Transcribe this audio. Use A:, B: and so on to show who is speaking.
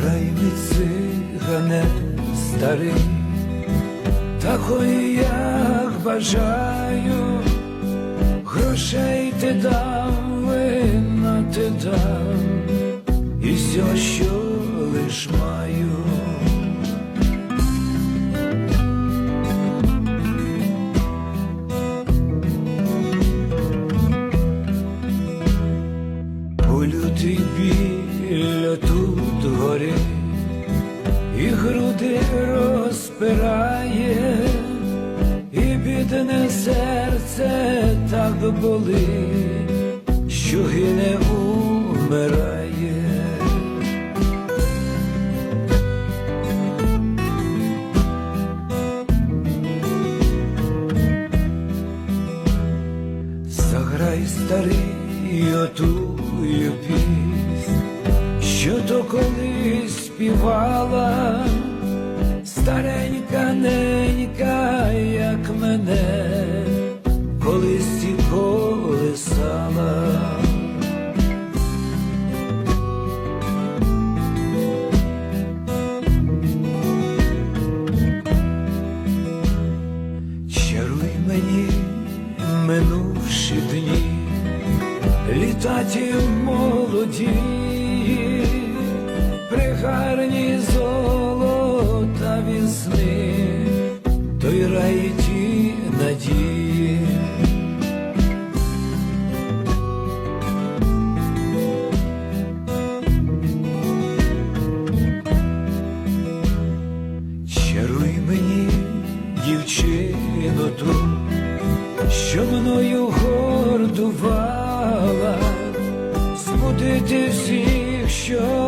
A: Заграй мій цигане старий, такої, як бажаю, грошей ти дав, вина ти дав, і все, що лиш маю. Лютий біль тут горить, і груди розпирає, і бідне серце так болить, що гине умирає. Заграй старий отую піснь, що то колись співала, старенька ненька, як мене, колись і колисала. Чаруй мені минувші дні, літа ті молоді, пригарні золота весни, той рай ті надії. Чаруй мені, дівчино ту, що мною Любити всіх, що.